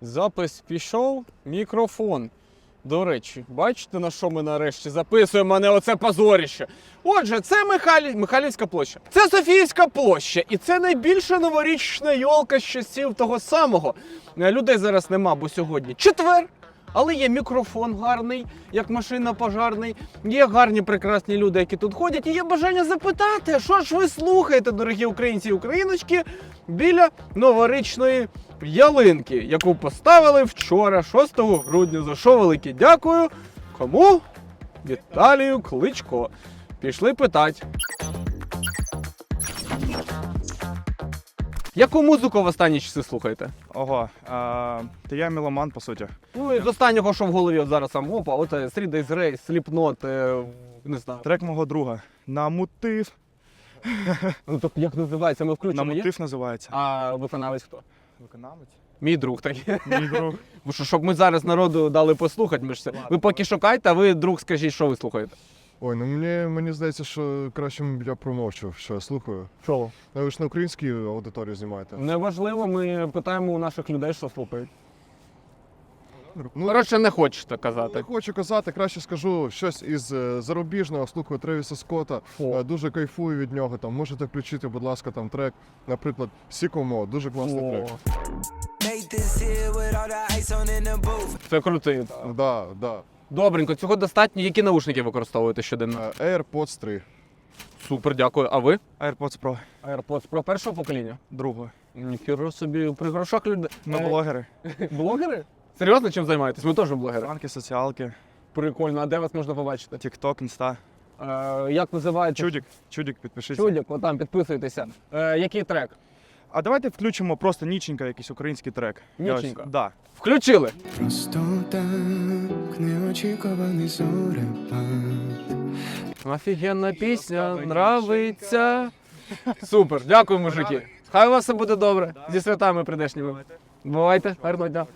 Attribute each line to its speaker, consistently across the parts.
Speaker 1: Запис пішов, мікрофон. До речі, бачите, на що ми нарешті записуємо мене оце позоріще. Отже, це Михайлі... Михайлівська площа. Це Софіївська площа. І це найбільша новорічна йолка з часів того самого. Е, Людей зараз нема, бо сьогодні четвер. Але є мікрофон гарний, як машина пожарний. Є гарні прекрасні люди, які тут ходять. І є бажання запитати, що ж ви слухаєте, дорогі українці і україночки, біля новорічної ялинки, яку поставили вчора, 6 грудня. За що велике дякую. Кому? Віталію Кличко. Пішли питати. Яку музику в останні часи слухаєте?
Speaker 2: Ого, а, та я меломан, по суті.
Speaker 1: Ну, і з останнього, що в голові от зараз сам опа, от е, Three Days Race, Slipknot, е, не знаю.
Speaker 2: Трек мого друга. Намутив.
Speaker 1: Ну так як називається, ми включимо. Є?
Speaker 2: Намутив називається.
Speaker 1: А виконавець хто?
Speaker 2: Виконавець.
Speaker 1: Мій друг такий.
Speaker 2: Мій друг.
Speaker 1: Бо що, щоб ми зараз народу дали послухати, ми ж все. Ви поки шукайте, а ви друг скажіть, що ви слухаєте.
Speaker 3: Ой, ну мені, мені здається, що краще б я промовчу. що я слухаю. Ну, ви ж на українській аудиторії знімаєте.
Speaker 1: Неважливо, ми питаємо у наших людей, що слухають.
Speaker 3: Ну,
Speaker 1: Коротше, не хочете казати.
Speaker 3: не хочу казати, краще скажу щось із е, зарубіжного. Слухаю Тревіса Скотта.
Speaker 1: Фу.
Speaker 3: Е, Дуже кайфую від нього. Там можете включити, будь ласка, там трек, наприклад, Сікомо, дуже класний
Speaker 1: О,
Speaker 3: трек.
Speaker 4: Made this here with all the ice on in the booth.
Speaker 1: Це крутий.
Speaker 3: Да, да.
Speaker 1: Добренько, цього достатньо. Які наушники використовуєте щоденно?
Speaker 3: Е, AirPods 3.
Speaker 1: Супер, дякую. А ви?
Speaker 2: AirPods Pro.
Speaker 1: AirPods Pro першого покоління?
Speaker 2: Другого.
Speaker 1: Ніхіро собі при грошах людей.
Speaker 2: Ми
Speaker 1: Е,
Speaker 2: блогери.
Speaker 1: Блогери? Серйозно чим займаєтесь? Ми теж блогери.
Speaker 2: Ранки, соціалки,
Speaker 1: Прикольно, а де вас можна побачити?
Speaker 2: TikTok, Інста.
Speaker 1: Е, як називається?
Speaker 2: Чудік. Чудік, підпишіться.
Speaker 1: Чудік, отам підписуйтеся. Е, який трек?
Speaker 2: А давайте включимо просто ніченько якийсь український трек. Я ось-? Да.
Speaker 1: Включили.
Speaker 4: Просто так неочікуваний зорепад.
Speaker 1: Офігенна пісня, нравиться. Супер, дякую, мужики. Хай у вас все буде добре. Зі святами прийдешніми. Бувайте, гарного дня.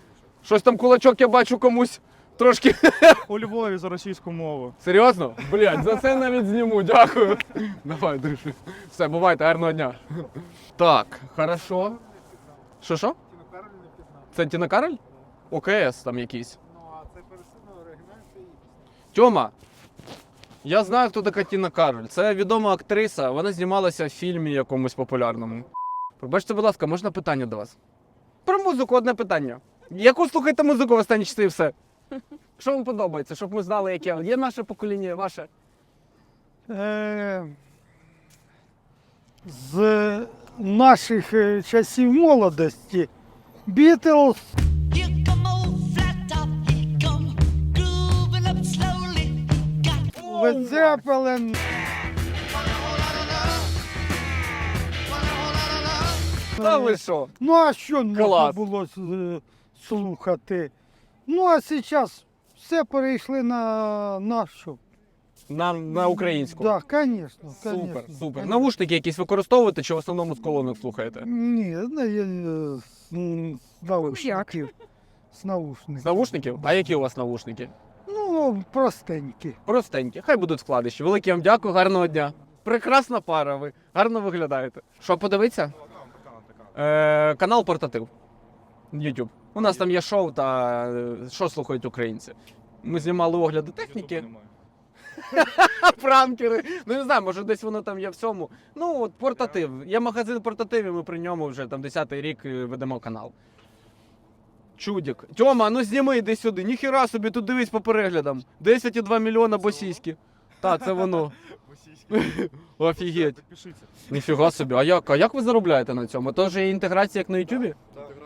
Speaker 1: Щось там кулачок я бачу комусь. Трошки.
Speaker 2: У Львові за російську мову.
Speaker 1: Серйозно? Блять, за це навіть зніму, дякую. Давай, держи. Все, бувайте, гарного дня. Так, хорошо. Що що? Це Тіна Кароль? ОКС там якийсь. Ну, а це пересильно оригінальний Тьома, я знаю, хто така Тіна Кароль. Це відома актриса, вона знімалася в фільмі якомусь популярному. Пробачте, будь ласка, можна питання до вас? Про музику одне питання. Яку слухаєте музику в останні часи і все? Що вам подобається, щоб ми знали, яке є наше покоління, ваше?
Speaker 5: Е, з наших е, часів молодості Бітлз,
Speaker 6: Here come old flat top, here come grooving up slowly. Got
Speaker 5: Led
Speaker 1: Та ви що?
Speaker 5: Ну а що можна
Speaker 1: Клас.
Speaker 5: було е, слухати? Ну а зараз все перейшли на нашу.
Speaker 1: На, на українську.
Speaker 5: Так, да, звісно.
Speaker 1: Супер, супер. Навушники якісь використовуєте чи в основному з колонок слухаєте?
Speaker 5: Ні, не, я, е, з м, з наушників. З наушників.
Speaker 1: З навушників? А які у вас навушники?
Speaker 5: Ну, простенькі.
Speaker 1: Простенькі, хай будуть вкладиші. Велике вам дякую, гарного дня. Прекрасна пара ви. Гарно виглядаєте. Що подивитися? Е, канал Портатив. YouTube. У нас там є шоу та е, що слухають українці. Ми знімали огляди техніки. Пранкери. Ну не знаю, може десь воно там є в цьому. Ну, от портатив. Є магазин портативів, ми при ньому вже там 10-й рік е, ведемо канал. Чудік. Тьома, ну зніми, йди сюди. Ніхіра собі, тут дивись по переглядам. 10,2 мільйона босійські. Та, це воно. Офігеть.
Speaker 2: Підпишіться.
Speaker 1: Ніфіга собі. А як? А як ви заробляєте на цьому? Тож є інтеграція як на Ютубі?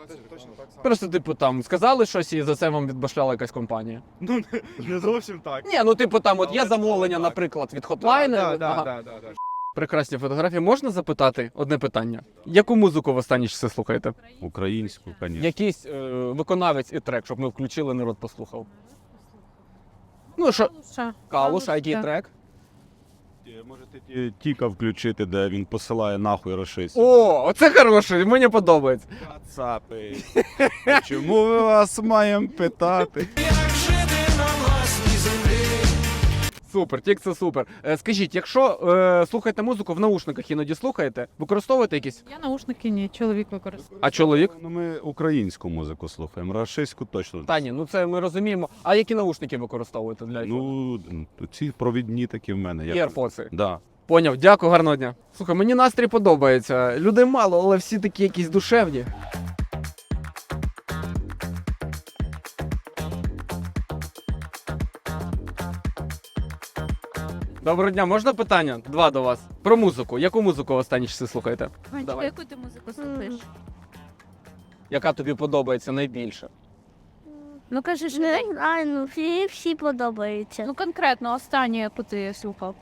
Speaker 2: Точно так само.
Speaker 1: Просто, типу, там сказали щось і за це вам відбашляла якась компанія.
Speaker 2: Ну, не- зовсім так.
Speaker 1: Ні, ну типу там от є замовлення, наприклад, від хотлайна.
Speaker 2: Да, да,
Speaker 1: Ага.
Speaker 2: да, да, да.
Speaker 1: Прекрасні фотографії. Можна запитати одне питання? Яку музику в останні часи слухаєте?
Speaker 7: Українську, звісно.
Speaker 1: Якийсь е, виконавець і трек, щоб ми включили, народ послухав. Ну що, Калуш, а який трек?
Speaker 7: Можете Тіка включити, де він посилає нахуй рашистів.
Speaker 1: О, оце хороше, мені подобається.
Speaker 7: Кацапи. Чому ми вас маємо питати?
Speaker 1: Супер. Тік це супер. Е, скажіть, якщо е, слухаєте музику в наушниках іноді слухаєте, використовуєте якісь?
Speaker 8: Я наушники ні, чоловік використовує.
Speaker 1: А чоловік?
Speaker 7: Ну, ми українську музику слухаємо, рашистську точно.
Speaker 1: Та ні, ну це ми розуміємо. А які наушники використовуєте для?
Speaker 7: Ну, ці провідні такі в мене. як-
Speaker 1: AirPods.
Speaker 7: Да.
Speaker 1: Поняв, дякую, гарного дня. Слухай, мені настрій подобається. Людей мало, але всі такі якісь душевні. Доброго дня, можна питання? Два до вас. Про музику. Яку музику в останні часи слухаєте?
Speaker 8: Ванечка,
Speaker 1: Давай.
Speaker 8: яку ти музику слухаєш?
Speaker 1: Яка тобі подобається найбільше?
Speaker 8: Ну кажи
Speaker 9: Не
Speaker 8: людей.
Speaker 9: знаю, ну всі, всі подобаються.
Speaker 8: Ну конкретно останню, яку ти слухав.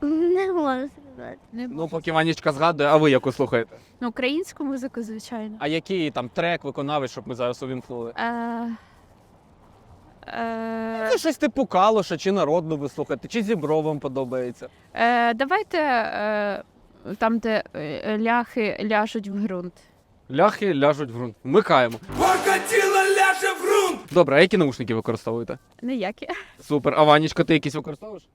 Speaker 9: Не можу сказати.
Speaker 8: Не
Speaker 1: Ну, поки Ванічка згадує, а ви яку слухаєте?
Speaker 8: ну, українську музику, звичайно.
Speaker 1: А який там трек, виконавець, щоб ми зараз увімкнули?
Speaker 8: Е, е,
Speaker 1: щось типу калоша, чи народну ви слухаєте, чи зібро вам подобається.
Speaker 8: е, давайте е, там, де е, ляхи ляжуть в ґрунт.
Speaker 1: Ляхи ляжуть в ґрунт. Вмикаємо. Добре, а які наушники використовуєте?
Speaker 8: Ніякі.
Speaker 1: Супер. А Ванічка, ти якісь використовуєш?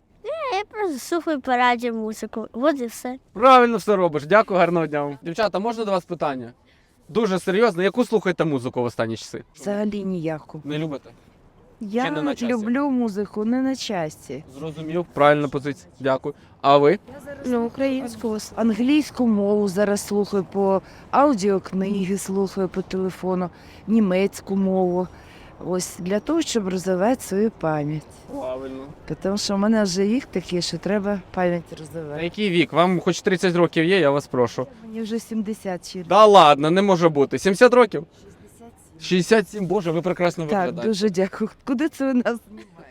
Speaker 9: Я просто слухаю по радіо музику. От і все.
Speaker 1: Правильно все робиш. Дякую, гарного дня. вам. Дівчата, можна до вас питання? Дуже серйозно, яку слухаєте музику в останні часи?
Speaker 10: Взагалі ніяку.
Speaker 1: Не любите?
Speaker 10: Я
Speaker 1: не на часі?
Speaker 10: люблю музику, не на часті.
Speaker 1: Зрозумів. Правильна позиція. Дякую. А ви?
Speaker 10: Ну, українську, англійську мову зараз слухаю по аудіокниги, слухаю по телефону, німецьку мову. Ось для того, щоб розвивати свою пам'ять.
Speaker 1: Правильно.
Speaker 10: Тому що в мене вже вік такий, що треба пам'ять
Speaker 1: На
Speaker 10: розвивати.
Speaker 1: який вік? Вам хоч 30 років є, я вас прошу.
Speaker 10: Мені вже 70 чи
Speaker 1: Да ладно, не може бути. 70 років? 67, боже, ви прекрасно
Speaker 10: так,
Speaker 1: виглядаєте.
Speaker 10: дуже дякую. Куди це ви нас?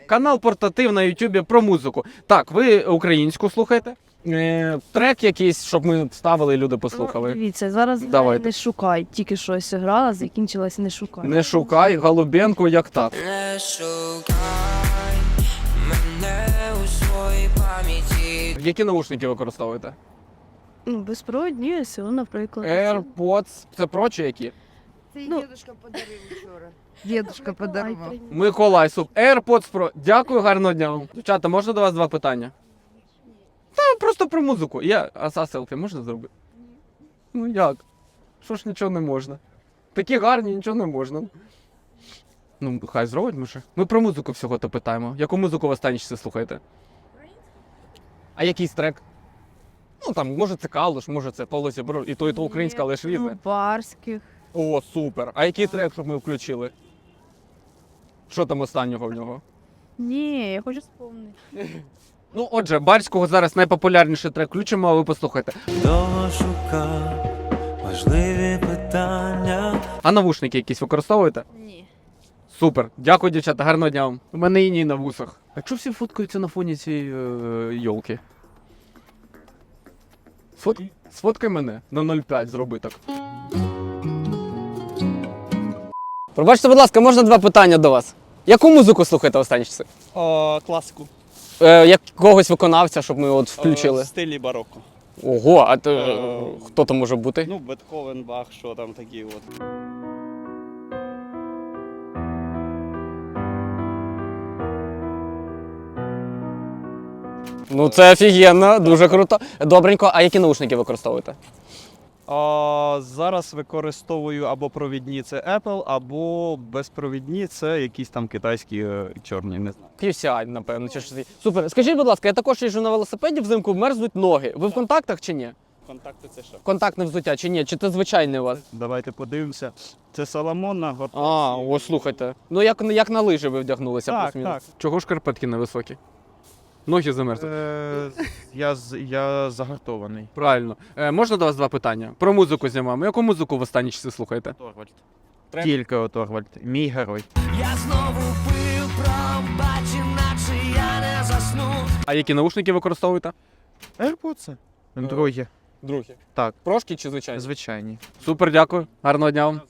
Speaker 1: Канал Портатив на Ютубі про музику. Так, ви українську слухаєте? Е, трек якийсь, щоб ми вставили і люди послухали.
Speaker 10: Дивіться, зараз
Speaker 1: Давайте.
Speaker 10: не шукай. Тільки щось грала, закінчилася не шукай.
Speaker 1: Не шукай Голубенко як так.
Speaker 4: Не шукай мене у своїй пам'яті.
Speaker 1: Які наушники використовуєте?
Speaker 10: Ну, безпроводні, СО, наприклад.
Speaker 1: AirPods. Це про чи які?
Speaker 10: Це ну, дідушка подарив вчора. Дідушка подарував.
Speaker 1: Миколай Суп. AirPods Pro. Дякую, гарного дня. вам. Дівчата, можна до вас два питання? Та просто про музику. Я, а за селфі можна зробити? Ну як? Що ж нічого не можна? Такі гарні, нічого не можна. Ну, хай зробить, може. Ми про музику всього то питаємо. Яку музику в останні часи слухаєте? А якийсь трек? Ну там, може це Калуш, може це Павло Зібро, і то, і то українська, але ж різне.
Speaker 10: Барських.
Speaker 1: О, супер. А який трек, щоб ми включили? Що там останнього в нього?
Speaker 8: Ні, я хочу сповнити.
Speaker 1: Ну, отже, Барського зараз найпопулярніший трек включимо, а ви послухайте.
Speaker 4: Довго шукав важливі питання.
Speaker 1: А навушники якісь використовуєте?
Speaker 8: Ні.
Speaker 1: Супер. Дякую, дівчата, гарного дня вам. У мене іній на вусах. А чого всі фоткаються на фоні цієї е, йолки? Фот... Сфоткай мене на 0,5 зроби так. Пробачте, будь ласка, можна два питання до вас? Яку музику слухаєте останні часи?
Speaker 11: О, класику.
Speaker 1: Е, якогось виконавця, щоб ми от включили.
Speaker 11: В стилі бароко.
Speaker 1: Ого, а то,
Speaker 11: Е,
Speaker 1: хто то може бути?
Speaker 11: Ну, Бетховен, Бах, що там такі от.
Speaker 1: Ну це офігенно, дуже круто. Добренько, а які наушники використовуєте?
Speaker 11: А, зараз використовую або провідні це Apple, або безпровідні це якісь там китайські е, чорні, не знаю.
Speaker 1: QCI, напевно, чи щось. Супер. Скажіть, будь ласка, я також їжджу на велосипеді, взимку мерзнуть ноги. Ви в контактах чи ні?
Speaker 11: Контакти це що?
Speaker 1: Контактне взуття чи ні? Чи це звичайне у вас?
Speaker 11: Давайте подивимося. Це Соломон на.
Speaker 1: А, ось слухайте. Ну як, як на лижі ви вдягнулися
Speaker 11: Так,
Speaker 1: плюс-мінус.
Speaker 11: так.
Speaker 1: Чого шкарпетки невисокі? Ноги замерзли.
Speaker 2: Е, я, з- я загартований.
Speaker 1: Правильно. Е, можна до вас два питання? Про музику знімаємо. Яку музику в останні часи слухаєте?
Speaker 2: Торвальд.
Speaker 1: Трек?
Speaker 2: Тільки Оторвальд. Мій герой.
Speaker 4: Я знову пив, пробачив, наче я не засну.
Speaker 1: А які наушники використовуєте?
Speaker 2: AirPods? Другі.
Speaker 1: Другі.
Speaker 2: Так.
Speaker 1: Прошки чи звичайні?
Speaker 2: Звичайні.
Speaker 1: Супер, дякую. Гарного дня вам.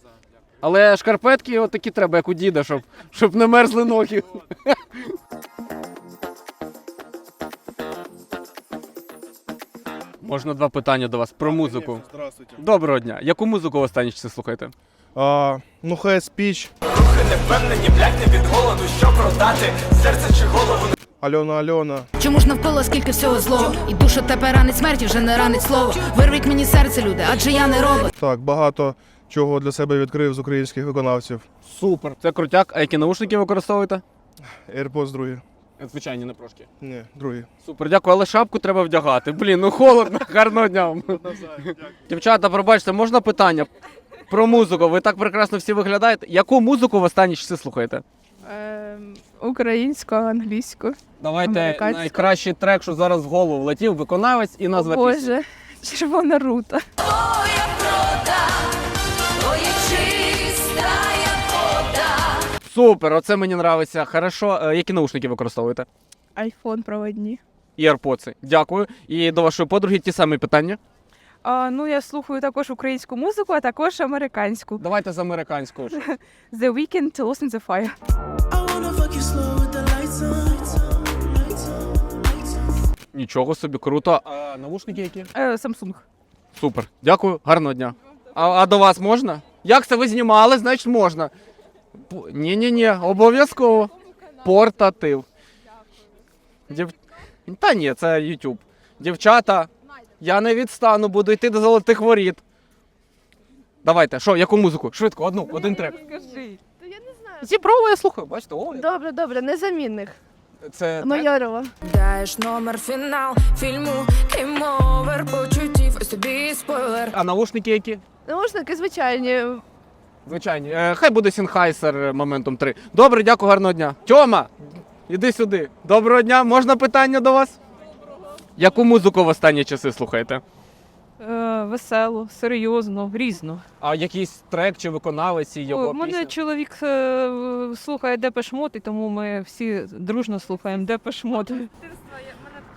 Speaker 1: Але шкарпетки от такі треба, як у діда, щоб, щоб не мерзли ноги. Можна два питання до вас про музику.
Speaker 3: Здравствуйте.
Speaker 1: Доброго дня. Яку музику в останні часи слухаєте?
Speaker 3: А, ну, хай спіч.
Speaker 2: Рухи
Speaker 1: не впевнені, блять, не від голоду, що продати, серце чи голову.
Speaker 3: Альона Альона.
Speaker 6: Чому ж навколо скільки всього злого? І душу тепер ранить смерті вже не ранить слово. Вирвіть мені серце, люди, адже я не робот.
Speaker 3: Так, багато чого для себе відкрив з українських виконавців.
Speaker 1: Супер. Це крутяк. А які наушники використовуєте?
Speaker 3: AirPods другі.
Speaker 1: Звичайні, не прошки.
Speaker 3: Ні, другі.
Speaker 1: Супер, дякую, але шапку треба вдягати. Блін, ну холодно, гарного дня. вам. Дівчата, пробачте, можна питання про музику? Ви так прекрасно всі виглядаєте. Яку музику в останні часи слухаєте?
Speaker 8: Ем, українську, англійську.
Speaker 1: Давайте
Speaker 8: Американську.
Speaker 1: найкращий трек, що зараз в голову влетів, виконавець і назва пісні.
Speaker 8: Боже, червона рута.
Speaker 6: Твоя прода,
Speaker 1: Супер, оце мені нравиться. Хорошо. Е, Які наушники використовуєте?
Speaker 8: Айфон проводні.
Speaker 1: І AirPods. Дякую. І до вашої подруги ті самі питання.
Speaker 8: А, ну, я слухаю також українську музику, а також американську.
Speaker 1: Давайте з американського. ж.
Speaker 8: The Weeknd, Lost in the Fire.
Speaker 1: Нічого собі, круто. А наушники які?
Speaker 8: Е, Samsung.
Speaker 1: Супер. Дякую, гарного дня. А, а до вас можна? Як це ви знімали, значить можна. Ні, ні, ні, обов'язково. Портатив. Дів... Та ні, це YouTube. Дівчата, я не відстану, буду йти до золотих воріт. Давайте, що, яку музику? Швидко, одну, один трек.
Speaker 8: Скажи.
Speaker 1: Зіброво, я слухаю, бачите, о,
Speaker 10: Добре, добре, незамінних.
Speaker 1: це трек.
Speaker 10: Майорова.
Speaker 6: Даєш номер фінал фільму Кейм-овер почуттів, ось тобі спойлер.
Speaker 1: А наушники які?
Speaker 10: Наушники звичайні.
Speaker 1: Звичайні. Е, хай буде Сінхайсер моментом 3. Добре, дякую, гарного дня. Тьома, іди сюди. Доброго дня. Можна питання до вас? Яку музику в останні часи слухаєте?
Speaker 8: Е, весело, серйозно, різно.
Speaker 1: А якийсь трек чи виконавець і його
Speaker 8: У мене
Speaker 1: пісня?
Speaker 8: чоловік е, слухає Депеш Мод, і тому ми всі дружно слухаємо Депеш Мод.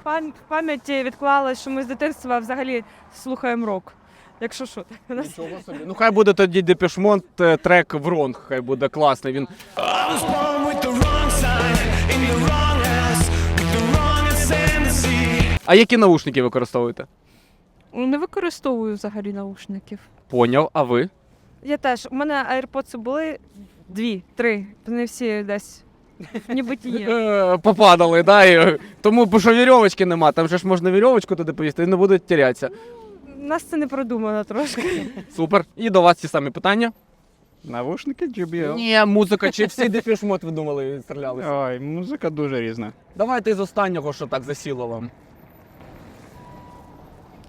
Speaker 8: В пам'яті відклалось, що ми з дитинства взагалі слухаємо рок. Якщо що, так у нас
Speaker 1: Нічого собі. Ну хай буде тоді Депешмонт трек Вронг, хай буде класний. Він А які наушники використовуєте?
Speaker 8: не використовую взагалі наушників.
Speaker 1: Поняв, а ви?
Speaker 8: Я теж. У мене AirPods були дві, три. Вони всі десь в небитіє.
Speaker 1: Е, Попадали, да? І, тому бо що вірьовочки нема, там же ж можна вірьовочку туди повісти і не будуть тірятися.
Speaker 8: У нас це не продумано трошки.
Speaker 1: Супер. І до вас ті самі питання.
Speaker 11: Навушники JBL.
Speaker 1: Ні, музика, чи всі дефішмот ви думали і стрілялися?
Speaker 11: Ой, музика дуже різна.
Speaker 1: Давайте із останнього, що так засіло вам.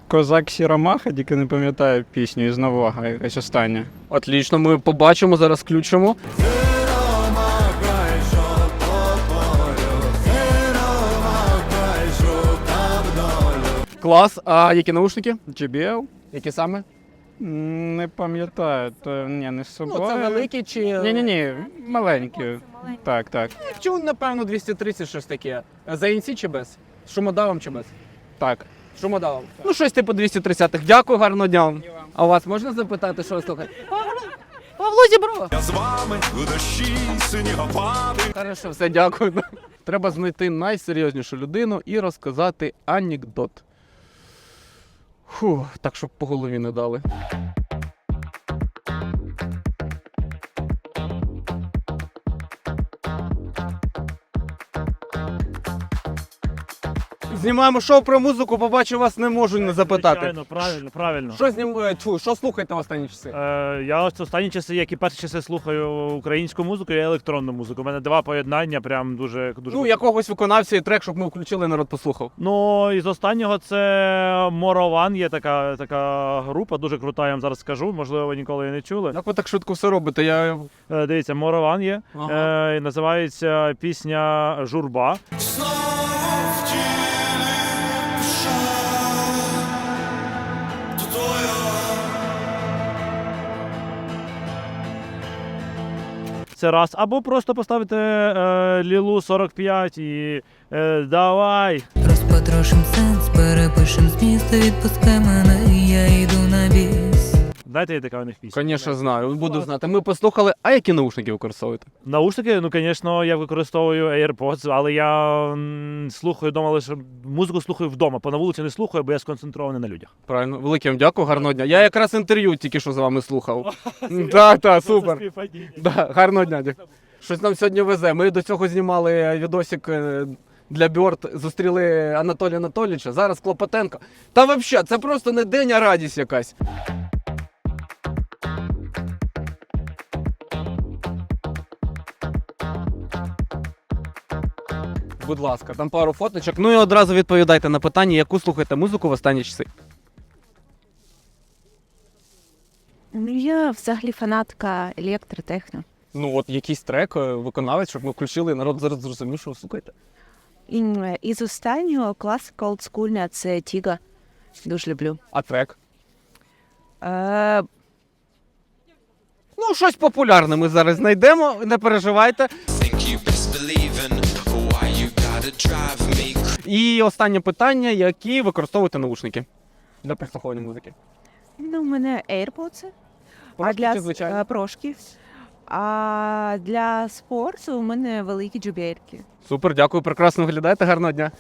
Speaker 11: Козак Сіромаха, тільки не пам'ятаю пісню із нового, якась остання.
Speaker 1: Отлично, ми побачимо, зараз включимо. Клас. А які наушники?
Speaker 11: JBL?
Speaker 1: Які саме?
Speaker 11: Не пам'ятаю, то ні, не з собою.
Speaker 1: Ну, це великі чи.
Speaker 11: Ні, ні, ні, маленькі. Так, так.
Speaker 1: Чому, напевно, 230 щось таке. За чи без? З Шумодавом чи без?
Speaker 11: Так.
Speaker 1: З Шумодавом. Ну, щось типу 230-х. Дякую, гарного дня. А у вас можна запитати, що ви слухаєте? Павло, Павло Зіброва.
Speaker 4: Я з вами у дощі снігопади.
Speaker 1: Хорошо, все, дякую. Треба знайти найсерйознішу людину і розказати анекдот. Фу, так, щоб по голові не дали. Знімаємо шоу про музику, побачу вас не можу не запитати.
Speaker 12: Звичайно, правильно, правильно.
Speaker 1: Що знімає? Чу, що слухаєте в останні часи?
Speaker 12: Е, я ось останні часи, як і перші часи, слухаю українську музику і електронну музику. У мене два поєднання, прям дуже дуже.
Speaker 1: Ну, якогось виконавця і трек, щоб ми включили, народ послухав.
Speaker 12: Ну, із останнього це Морован. Є така, така група, дуже крута, я вам зараз скажу. Можливо, ви ніколи її не чули.
Speaker 1: Як ви так швидко все робите? Я
Speaker 12: Е, дивіться, Морован є.
Speaker 1: Ага.
Speaker 12: Е, і називається пісня Журба.
Speaker 4: Знову
Speaker 12: Це раз. Або просто поставити е, Лілу 45 і е, давай.
Speaker 6: Розпотрошим сенс, перепишем зміст, відпускай мене, я йду на біс.
Speaker 12: Знаєте, є така у них пісня?
Speaker 1: Звісно, знаю, буду знати. Ми послухали, а які наушники використовуєте?
Speaker 12: Наушники, ну, звісно, я використовую AirPods, але я м, слухаю вдома лише музику слухаю вдома. По на вулиці не слухаю, бо я сконцентрований на людях.
Speaker 1: Правильно, велике вам дякую, гарного дня. Я якраз інтерв'ю тільки що з вами слухав. Так, так, супер. Да, гарного дня. дякую. Щось нам сьогодні везе. Ми до цього знімали відосик е, для Бьорд зустріли Анатолія Анатолійовича, зараз Клопотенко. Та взагалі, це просто не день, а радість якась. Будь ласка, там пару фоточок. Ну і одразу відповідайте на питання, яку слухаєте музику в останні часи.
Speaker 10: Ну, я взагалі фанатка електротехно.
Speaker 1: Ну, от якийсь трек, е, виконавець, щоб ми включили, і народ зараз зрозумів, що ви слухаєте.
Speaker 10: Е, Із останнього класика олдскульна це Тіга. Дуже люблю.
Speaker 1: А трек?
Speaker 10: Е,
Speaker 1: Ну, щось популярне ми зараз знайдемо, не переживайте. І останнє питання, які використовуєте наушники для прослуховування музики.
Speaker 10: ну, у мене AirPods. а для е, прошки. А для спорту у мене великі джубельки.
Speaker 1: Супер, дякую, прекрасно виглядаєте, гарного дня.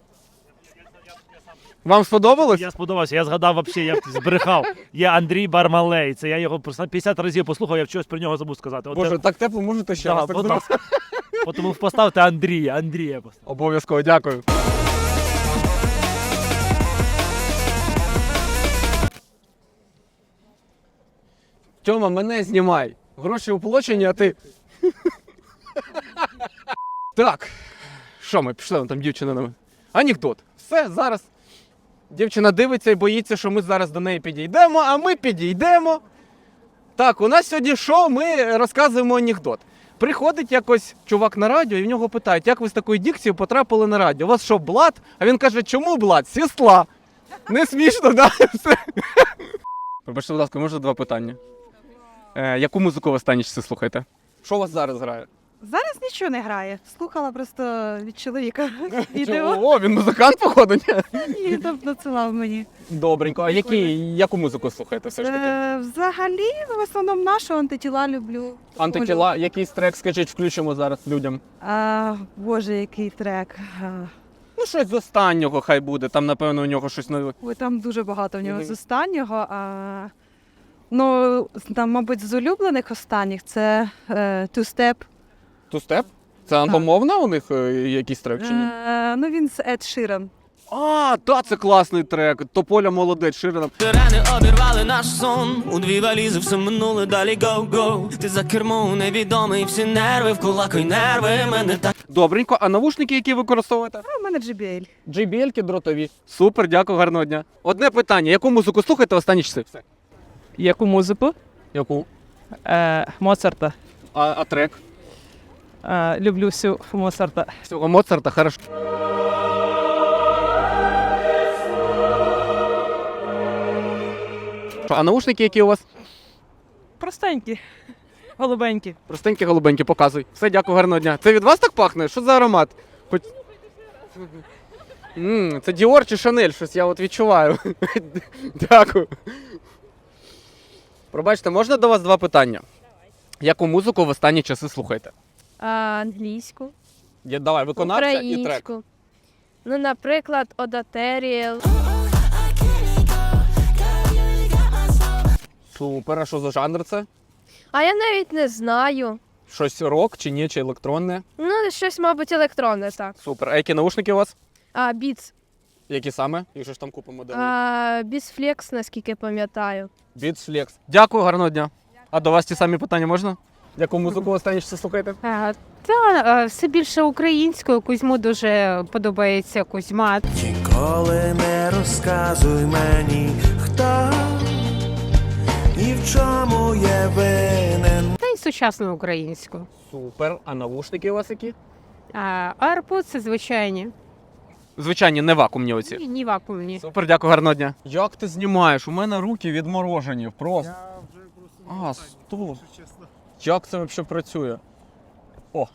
Speaker 1: Вам сподобалось?
Speaker 12: Я сподобався, я згадав взагалі, я збрехав. Є Андрій Бармалей. Це я його просто 50 разів послухав, я щось про нього забув сказати. От
Speaker 1: Боже,
Speaker 12: це-
Speaker 1: так тепло, можете ще
Speaker 12: Да,
Speaker 1: раз так?
Speaker 12: Тому поставте Андрія, Андрія поставте.
Speaker 1: Обов'язково, дякую. Тьома, мене знімай. Гроші оплачені, а ти. так. Що ми пішли, там дівчина на мене. Анекдот. Все, зараз. Дівчина дивиться і боїться, що ми зараз до неї підійдемо, а ми підійдемо. Так, у нас сьогодні шоу, ми розказуємо анекдот. Приходить якось чувак на радіо, і в нього питають, як ви з такою дікцією потрапили на радіо? У вас що, блат? А він каже, чому блат? Сісла. Не смішно, да? Все. Пробачте, будь ласка, можна два питання? Е, яку музику в останні часи слухаєте? Що у вас зараз грає?
Speaker 8: Зараз нічого не грає. Слухала просто від чоловіка
Speaker 1: Чого? О, він музикант, походу, ні?
Speaker 8: і там надсилав мені.
Speaker 1: Добренько. А які, яку музику слухаєте все ж таки?
Speaker 8: Е, взагалі, в основному нашу антитіла люблю.
Speaker 1: Антитіла, якийсь трек, скажіть, включимо зараз людям.
Speaker 8: А, боже, який трек. А,
Speaker 1: Ну, щось з останнього хай буде. Там, напевно, у нього щось нове.
Speaker 8: Ой, там дуже багато в нього з останнього. А, ну, там, мабуть, з улюблених останніх це Two Step.
Speaker 1: Тустеп? Це англомовна у них е, якийсь трек чи ні?
Speaker 8: Е, ну, він з Ed Sheeran.
Speaker 1: А, та це класний трек. Тополя молодець, Ширина.
Speaker 4: Рани обірвали наш сон, у дві валізи все минуле, далі гоу-гоу Ти за кермо невідомий, всі нерви в кулак, ой нерви мене так
Speaker 1: Добренько, а навушники, які використовуєте?
Speaker 8: А у мене JBL.
Speaker 1: JBL-ки дротові. Супер, дякую, гарного дня. Одне питання: яку музику слухаєте останні часи? Все.
Speaker 8: Яку музику?
Speaker 1: Яку?
Speaker 8: Е, Моцарта.
Speaker 1: А, а трек?
Speaker 8: Е, люблю всю Моцарта.
Speaker 1: Всього Моцарта, хорошо. А наушники, які у вас?
Speaker 8: Простенькі, голубенькі.
Speaker 1: Простенькі голубенькі, показуй. Все, дякую, гарного дня. Це від вас так пахне? Що за аромат? Хоч... м це Діор чи Шанель, щось я от відчуваю. Дякую. Пробачте, можна до вас два питання? Яку музику в останні часи слухаєте?
Speaker 9: англійську,
Speaker 1: Я, давай, виконавця і трек.
Speaker 9: українську. Ну, наприклад, Одатеріел.
Speaker 1: Супер, а що за жанр це?
Speaker 9: А я навіть не знаю.
Speaker 1: Щось рок чи ні, чи електронне?
Speaker 9: Ну, щось, мабуть, електронне, так.
Speaker 1: Супер. А які наушники у вас?
Speaker 9: А, Beats.
Speaker 1: Які саме? Же ж там купа моделей.
Speaker 9: А, Beats наскільки пам'ятаю.
Speaker 1: Beats Дякую, гарного дня. А до вас ті самі питання можна? Яку музику останні часи слухаєте?
Speaker 8: Та все більше українською. Кузьму дуже подобається Кузьма.
Speaker 4: Ніколи не розказуй мені, хто і в чому є винен
Speaker 8: Та й сучасну українську.
Speaker 1: Супер. А навушники у вас які?
Speaker 8: А AirPods це звичайні.
Speaker 1: Звичайні, не вакуумні оці.
Speaker 8: Ні, ні вакуумні.
Speaker 1: Супер, дякую, гарного дня. Як ти знімаєш? У мене руки відморожені. Просто. А, стоп. Як це взагалі працює? О.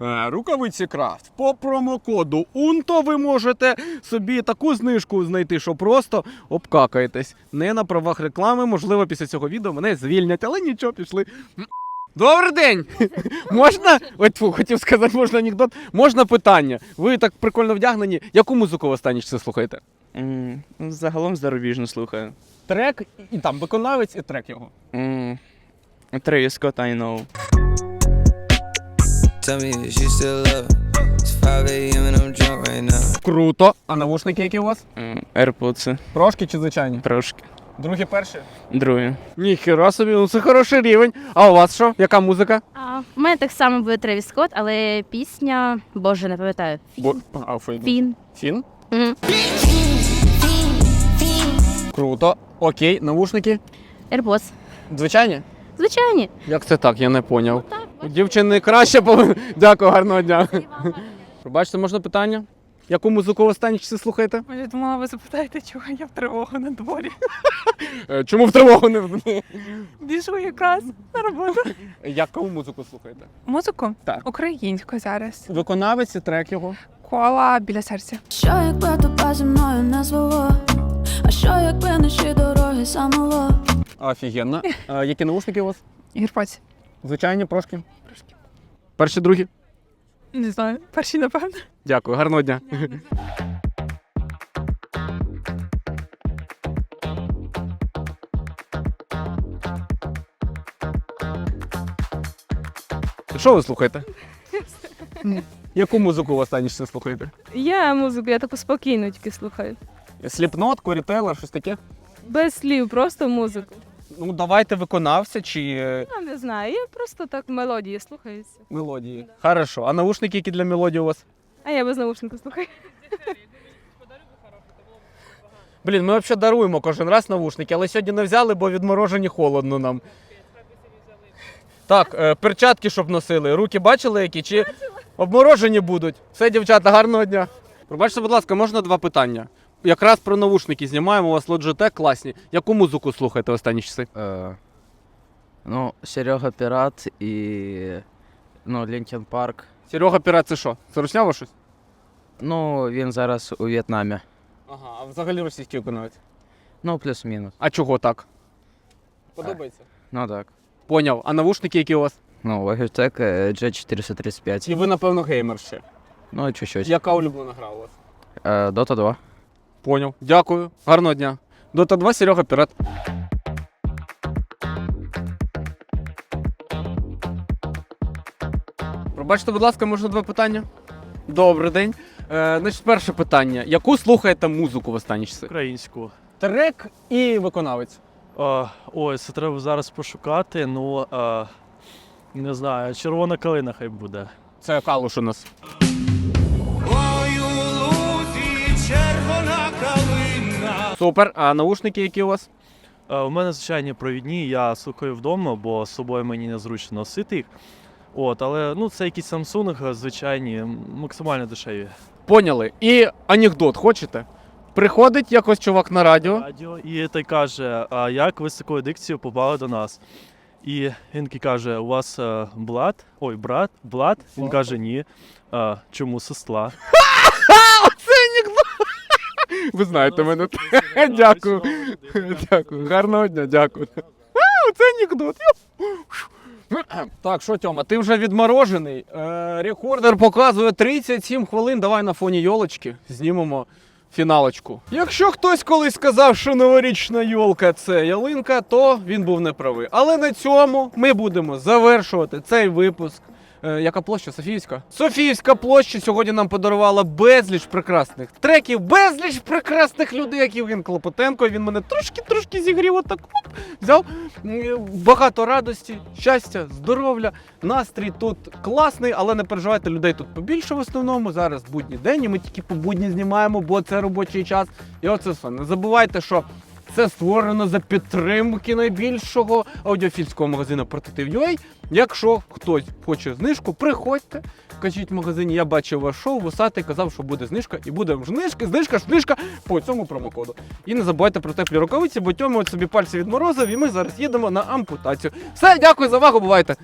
Speaker 1: Е, Рукавиці крафт. По промокоду УНТО ви можете собі таку знижку знайти, що просто обкакаєтесь. Не на правах реклами, можливо, після цього відео мене звільнять, але нічого, пішли. Добрий день! Можна? Ой, тьфу, хотів сказати, можна анекдот. Можна питання. Ви так прикольно вдягнені. Яку музику в останні часи слухаєте?
Speaker 11: Загалом зарубіжно слухаю.
Speaker 1: Трек і там виконавець і трек його.
Speaker 11: Тревіс Скотт, I know.
Speaker 4: tell me that she still love. It's 5 a.m. and I'm drunk right now.
Speaker 1: Круто. А навушники які у вас?
Speaker 11: AirPods
Speaker 1: Прошки чи звичайні?
Speaker 11: трошки.
Speaker 1: Другі перші?
Speaker 11: Друге.
Speaker 1: Ніхера собі, ну це хороший рівень. А у вас що? Яка музика?
Speaker 9: А, у мене так само буде Тревіс Скотт, але пісня, боже, не пам'ятаю.
Speaker 1: Бо... А, фейн.
Speaker 9: Фін.
Speaker 1: Фін?
Speaker 9: Мгм.
Speaker 1: Круто. Окей, навушники.
Speaker 9: AirPods.
Speaker 1: Звичайні?
Speaker 9: Звичайні.
Speaker 1: Як це так? Я не поняв. У дівчини краще повинно. Дякую, гарного дня. Бачите, можна питання? Яку музику в останні часи слухаєте?
Speaker 8: Я думала, ви запитаєте, чого я в тривогу на дворі.
Speaker 1: Е, Чому в тривогу не
Speaker 8: Біжу якраз на роботу.
Speaker 1: Яку музику слухаєте?
Speaker 8: Музику?
Speaker 1: Так.
Speaker 8: Українську зараз.
Speaker 1: Виконавець і трек його.
Speaker 8: Кола біля серця.
Speaker 9: Що якби тобі зі мною не звело? А що якби наші дороги замело?
Speaker 1: Офігенно. Е, Які наушники у вас?
Speaker 8: Гірпоць.
Speaker 1: Звичайні, прошки. Перші, другі.
Speaker 8: Не знаю, перші, напевно.
Speaker 1: Дякую, гарного дня. Що ви слухаєте? Яку музику в останні часи слухаєте?
Speaker 8: Я музику, я таку спокійно тільки слухаю.
Speaker 1: Сліпнот, корітейлер, щось таке?
Speaker 8: Без слів, просто музику.
Speaker 1: Ну, давайте виконавця чи е,
Speaker 8: Я не знаю, я просто так мелодії слухаюся.
Speaker 1: мелодії. Хорошо. А наушники, які для мелодії у вас?
Speaker 8: А я без наушника слухаю.
Speaker 1: Блін, ми взагалі даруємо кожен раз навушники, але сьогодні не взяли, бо відморожені холодно нам. Так, е, перчатки, щоб носили. Руки бачили які? Чи обморожені будуть? Все, дівчата, гарного дня. Пробачте, будь ласка, можна два питання? Якраз про навушники знімаємо, у вас Logitech класні. Яку музику слухаєте останні часи?
Speaker 11: ну, Серега Пірат і ну, Лінкен Парк.
Speaker 1: Серега Пірат, це що? Це русняво щось?
Speaker 11: Ну, він зараз у В'єтнамі.
Speaker 1: Ага, а взагалі російський виконавець.
Speaker 11: Ну, плюс-мінус.
Speaker 1: А чого так? Подобається.
Speaker 11: Ну так.
Speaker 1: Поняв. А навушники які у вас?
Speaker 11: Ну, Logitech G435.
Speaker 1: І ви, напевно, геймер ще.
Speaker 11: Ну, чуть-чуть.
Speaker 1: Яка улюблена гра у вас?
Speaker 11: Dota 2.
Speaker 1: Поняв. Дякую. Гарного дня. Дота 2, Серега Пірат. Пробачте, будь ласка, можна два питання? Добрий день. Е, значить, перше питання. Яку слухаєте музику в останні часи?
Speaker 12: Українську.
Speaker 1: Трек і виконавець.
Speaker 12: А, ой, це треба зараз пошукати. Ну а, не знаю, червона калина хай буде.
Speaker 1: Це калуш у нас. Супер. А наушники які у вас?
Speaker 12: А, у мене звичайні провідні, я слухаю вдома, бо з собою мені незручно носити їх. От, але ну це якісь Samsung звичайні, максимально дешеві.
Speaker 1: Поняли. І анекдот хочете? Приходить якось чувак на радіо.
Speaker 12: Радіо і той каже: а як ви з такою дикцією попали до нас? І він каже: у вас е, блат? Ой, брат, блат? Він каже, ні. А, чому сестла?
Speaker 1: Це анекдот. Ви знаєте мене. Дякую. Дякую. Гарного дня, дякую. А, це анекдот. Так, що, Тьома, ти вже відморожений. Е, рекордер показує 37 хвилин. Давай на фоні йолочки знімемо фіналочку. Якщо хтось колись сказав, що новорічна йолка це ялинка, то він був неправий. Але на цьому ми будемо завершувати цей випуск. Е, яка площа? Софіївська? Софіївська площа сьогодні нам подарувала безліч прекрасних треків, безліч прекрасних людей, як Євген Клопотенко. Він мене трошки-трошки зігрів, отак оп, взяв. Багато радості, щастя, здоров'я. Настрій тут класний, але не переживайте, людей тут побільше в основному. Зараз будній день, і ми тільки по будні знімаємо, бо це робочий час. І оце все. Не забувайте, що це створено за підтримки найбільшого аудіофільського магазину Portative.ua. Якщо хтось хоче знижку, приходьте, кажіть в магазині, я бачив ваш шоу, вусатий казав, що буде знижка, і буде знижка, знижка, знижка по цьому промокоду. І не забувайте про теплі рукавиці, бо тьому от собі пальці відморозив, і ми зараз їдемо на ампутацію. Все, дякую за увагу, бувайте!